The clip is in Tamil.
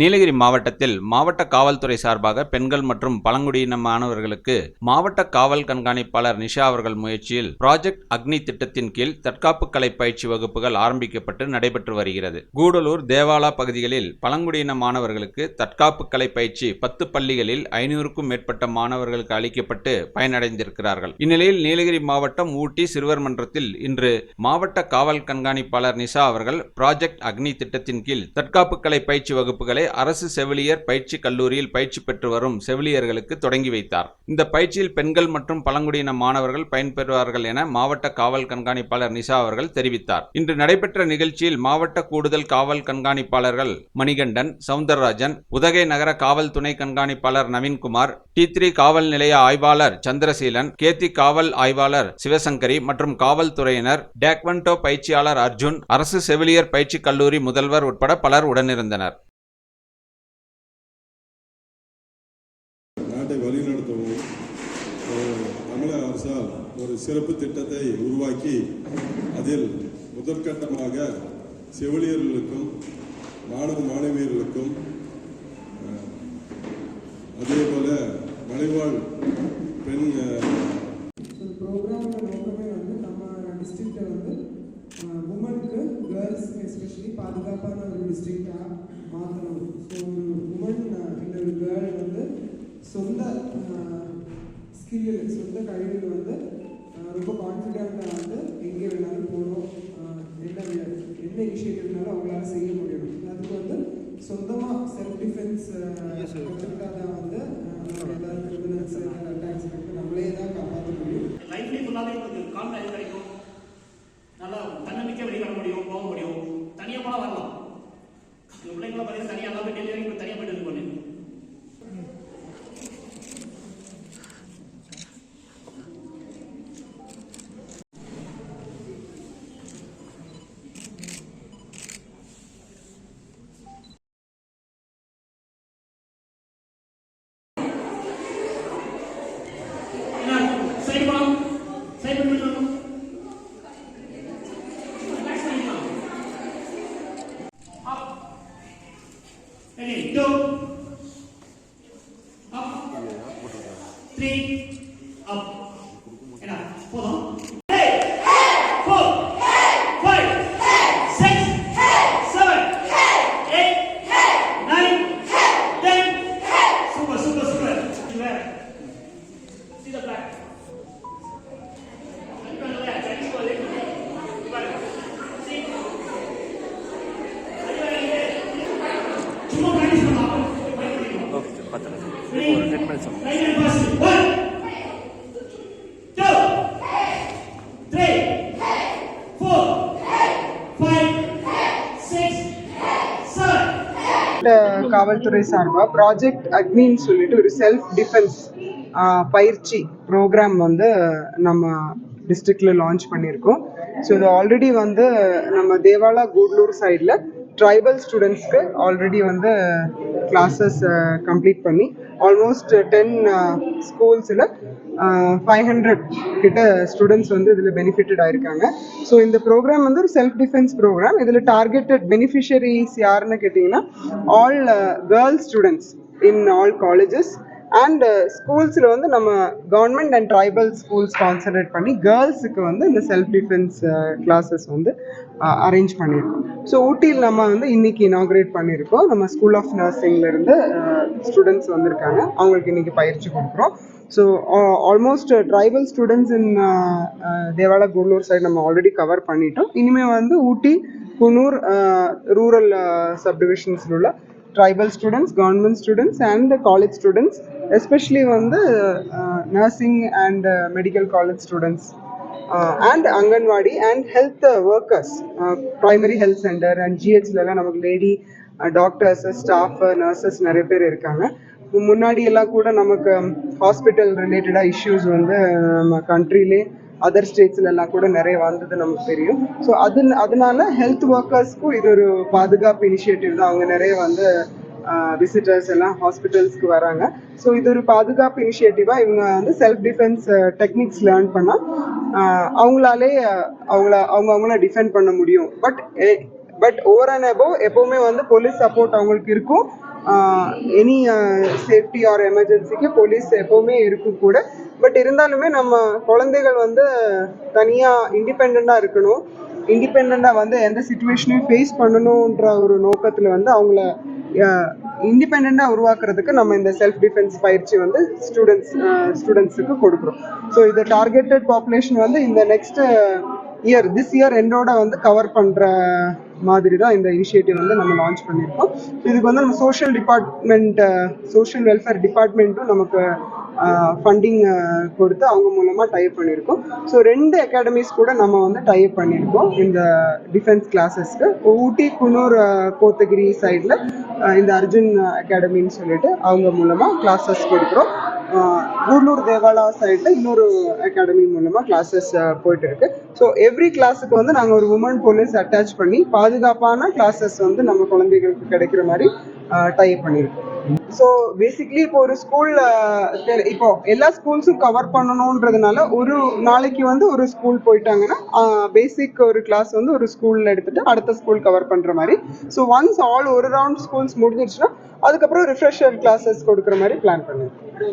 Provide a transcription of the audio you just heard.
நீலகிரி மாவட்டத்தில் மாவட்ட காவல்துறை சார்பாக பெண்கள் மற்றும் பழங்குடியின மாணவர்களுக்கு மாவட்ட காவல் கண்காணிப்பாளர் நிஷா அவர்கள் முயற்சியில் ப்ராஜெக்ட் அக்னி திட்டத்தின் கீழ் தற்காப்பு கலை பயிற்சி வகுப்புகள் ஆரம்பிக்கப்பட்டு நடைபெற்று வருகிறது. கூடலூர் தேவாலா பகுதிகளில் பழங்குடியின மாணவர்களுக்கு தற்காப்பு கலை பயிற்சி பத்து பள்ளிகளில் ஐநூறுக்கும் மேற்பட்ட மாணவர்களுக்கு அளிக்கப்பட்டு பயனடைந்திருக்கிறார்கள். இந்நிலையில் நீலகிரி மாவட்டம் ஊட்டி சிறுவர் மன்றத்தில் இன்று மாவட்ட காவல் கண்காணிப்பாளர் நிஷா அவர்கள் ப்ராஜெக்ட் அக்னி திட்டத்தின் கீழ் தற்காப்பு கலை பயிற்சி வகுப்புகளை அரசு செவிலியர் பயிற்சி கல்லூரியில் பயிற்சி பெற்று வரும் செவிலியர்களுக்கு தொடங்கி வைத்தார். இந்த பயிற்சியில் பெண்கள் மற்றும் பழங்குடியின மாணவர்கள் பயன்பெறுவார்கள் என மாவட்ட காவல் கண்காணிப்பாளர் நிஷா அவர்கள் தெரிவித்தார். இன்று நடைபெற்ற நிகழ்ச்சியில் மாவட்ட கூடுதல் காவல் கண்காணிப்பாளர்கள் மணிகண்டன் சவுந்தரராஜன் உதகை நகர காவல் துணை கண்காணிப்பாளர் நவீன்குமார் டி த்ரீ காவல் நிலைய ஆய்வாளர் சந்திரசீலன் கேத்தி காவல் ஆய்வாளர் சிவசங்கரி மற்றும் காவல்துறையினர் டேக்வன்டோ பயிற்சியாளர் அர்ஜுன் அரசு செவிலியர் பயிற்சி கல்லூரி முதல்வர் உட்பட பலர் உடனிருந்தனர். தமிழக ஒரு சிறப்பு திட்டத்தை உருவாக்கி அதில் முதற்கட்டமாக செவிலியர்களுக்கும் மாணவ மாணவியர்களுக்கும் அதே அதேபோல மலைவாழ் பெண் அஹ், ஸோ ப்ரோக்ராமோட நோக்கமே வந்து நம்ம டிஸ்ட்ரிக்டை வந்து உமனுக்கு கேர்ள்ஸ்க்கு எஸ்பெஷலி பாதுகாப்பான ஒரு டிஸ்ட்ரிக்டாக மாற்றணும் ஸோ ஒரு உமன் இல்லை ஒரு கேர்ள் வந்து சொந்த ஸ்கில்லில் சொந்த கல்வியில் வந்து ரொம்ப கான்ஃபிடென்ட்டாக வந்து எங்கே வேணாலும் போகணும். என்ன என்ன இனிஷியேட்டிவ்னாலும் அவங்களால செய்ய முடியும் அதுக்கு வந்து சொந்தமாக செல்ஃப் டிஃபென்ஸ் கற்றுக்கிட்டா தான் வந்து அஹ், நம்ம எல்லாரும் கிரிமினல்ஸ் அட்டாக்ஸ் நம்மளே தான் காப்பாற்ற முடியும் லைஃப்லேயே ஃபுல்லாகவே உங்களுக்கு கான்ஃபிடன்ஸ் கிடைக்கும் நல்லா தன்னம்பிக்கை வெளியே வர முடியும் போக முடியும் தனியாக போனால் வரலாம் எங்கள் பிள்ளைங்களை பார்த்தீங்கன்னா தனியாக எல்லாமே டெலிவரி இப்போ தனியாக போயிட்டு இது பண்ணு என்ன சைடு போகலாம் சைடு பண்ணி வரணும் ரிலாக்ஸ் பண்ணிக்கலாம் up ready two up three six, காவல்துறை சார்பாக ப்ராஜெக்ட் அக்னின்னு சொல்லிட்டு ஒரு செல்ஃப் டிஃபென்ஸ் பயிற்சி ப்ரோக்ராம் வந்து நம்ம டிஸ்ட்ரிக்டில் லான்ச் பண்ணியிருக்கோம். ஸோ இது ஆல்ரெடி வந்து நம்ம தேவாலா கூடலூர் சைடில் ட்ரைபல் ஸ்டூடெண்ட்ஸ்க்கு ஆல்ரெடி வந்து கிளாஸஸ் கம்ப்ளீட் பண்ணி ஆல்மோஸ்ட் டென் ஸ்கூல்ஸில் ஃபைவ் ஹண்ட்ரட் கிட்ட ஸ்டூடெண்ட்ஸ் வந்து இதில் பெனிஃபிட்டட் ஆயிருக்காங்க. ஸோ இந்த ப்ரோக்ராம் வந்து ஒரு செல்ஃப் டிஃபென்ஸ் ப்ரோக்ராம் இதில் டார்கெட்டட் பெனிஃபிஷரிஸ் யாருன்னு கேட்டிங்கன்னா all girls students in all colleges and ஸ்கூல்ஸில் uh, வந்து நம்ம government and tribal schools concentrate பண்ணி கேர்ள்ஸுக்கு வந்து இந்த செல்ஃப் டிஃபென்ஸ் கிளாஸஸ் வந்து uh, அரேஞ்ச் பண்ணியிருக்கோம் ஸோ ஊட்டியில் நம்ம வந்து இன்னைக்கு இனாக்ரேட் பண்ணியிருக்கோம் நம்ம ஸ்கூல் ஆஃப் நர்சிங்லேருந்து ஸ்டூடெண்ட்ஸ் வந்திருக்காங்க. அவங்களுக்கு இன்றைக்கி பயிற்சி கொடுக்குறோம். So almost tribal students in Devala Gudalur side நம்ம ஆல்ரெடி கவர் பண்ணிட்டோம். இனிமேல் வந்து ஊட்டி குனூர் ரூரல் சப்டிவிஷன்ஸில் உள்ள tribal students government students and college students especially வந்து nursing and medical college students and anganwadi and health workers primary health centre and ஜிஹெச்லலாம் நமக்கு லேடி டாக்டர்ஸ் ஸ்டாஃப் நர்சஸ் நிறைய பேர் இருக்காங்க. முன்னாடி எல்லாம் கூட நமக்கு ஹாஸ்பிட்டல் ரிலேட்டடாக இஷ்யூஸ் வந்து நம்ம கண்ட்ரிலே அதர் ஸ்டேட்ஸ்ல எல்லாம் கூட நிறைய வந்தது நமக்கு தெரியும். ஸோ அது அதனால ஹெல்த் ஒர்க்கர்ஸ்க்கும் இது ஒரு பாதுகாப்பு இனிஷியேட்டிவ் தான். அவங்க நிறைய வந்து விசிட்டர்ஸ் எல்லாம் ஹாஸ்பிட்டல்ஸ்க்கு வராங்க. ஸோ இது ஒரு பாதுகாப்பு இனிஷியேட்டிவாக இவங்க வந்து செல்ஃப் டிஃபென்ஸ் டெக்னிக்ஸ் லேர்ன் பண்ணால் அவங்களாலே அவங்கள அவங்க அவங்கள டிஃபெண்ட் பண்ண முடியும். But but over and above எப்போவுமே வந்து போலீஸ் சப்போர்ட் அவங்களுக்கு இருக்கும். எனி சேஃப்டி ஆர் எமர்ஜென்சிக்கு போலீஸ் எப்போவுமே இருக்கும் கூட. பட் இருந்தாலுமே நம்ம குழந்தைகள் வந்து தனியாக இண்டிபெண்ட்டாக இருக்கணும். இண்டிபெண்ட்டாக வந்து எந்த சுச்சுவேஷனையும் ஃபேஸ் பண்ணணுன்ற ஒரு நோக்கத்தில் வந்து அவங்கள இண்டிபெண்ட்டாக உருவாக்குறதுக்கு நம்ம இந்த செல்ஃப் டிஃபென்ஸ் பயிற்சி வந்து ஸ்டூடெண்ட்ஸ் ஸ்டூடெண்ட்ஸுக்கு கொடுக்குறோம். ஸோ இது டார்கெட்டட் பாப்புலேஷன் வந்து இந்த நெக்ஸ்ட்டு இயர் திஸ் இயர் எண்டோட வந்து கவர் பண்ணுற மாதிரி தான் இந்த இனிஷியேட்டிவ் வந்து நம்ம லான்ச் பண்ணியிருக்கோம். இதுக்கு வந்து நம்ம சோஷியல் டிபார்ட்மெண்ட் சோஷியல் வெல்ஃபேர் டிபார்ட்மெண்ட்டும் நமக்கு ஃபண்டிங் கொடுத்து அவங்க மூலமாக டைப் பண்ணியிருக்கோம். ஸோ ரெண்டு அகாடமிஸ் கூட நம்ம வந்து டைப் பண்ணியிருக்கோம் இந்த டிஃபென்ஸ் கிளாஸஸ்க்கு ஊட்டி குன்னூர் கோத்தகிரி சைடில் இந்த அர்ஜுன் அகாடமின்னு சொல்லிட்டு அவங்க மூலமாக கிளாஸஸ் கொடுக்குறோம். கூடலூர் தேவாலா சைடில் இன்னொரு அகாடமி மூலமாக கிளாஸஸ் போயிட்டு இருக்கு ஸோ எவ்ரி கிளாஸுக்கு வந்து நாங்கள் ஒரு உமன் போலீஸ் அட்டாச் பண்ணி பாதுகாப்பான கிளாஸஸ் வந்து நம்ம குழந்தைகளுக்கு கிடைக்கிற மாதிரி டைப் பண்ணியிருக்கோம். ஸோ பேசிக்லி இப்போ ஒரு ஸ்கூல் இப்போ எல்லா ஸ்கூல்ஸும் கவர் பண்ணணுன்றதுனால ஒரு நாளைக்கு வந்து ஒரு ஸ்கூல் போயிட்டாங்கன்னா பேசிக் ஒரு கிளாஸ் வந்து ஒரு ஸ்கூலில் எடுத்துட்டு அடுத்த ஸ்கூல் கவர் பண்ணுற மாதிரி. ஸோ ஒன்ஸ் ஆல் ஒரு ரவுண்ட் ஸ்கூல்ஸ் முடிஞ்சிருச்சுன்னா அதுக்கப்புறம் ரிஃப்ரெஷர் கிளாஸஸ் கொடுக்குற மாதிரி பிளான் பண்ணியிருக்கோம்.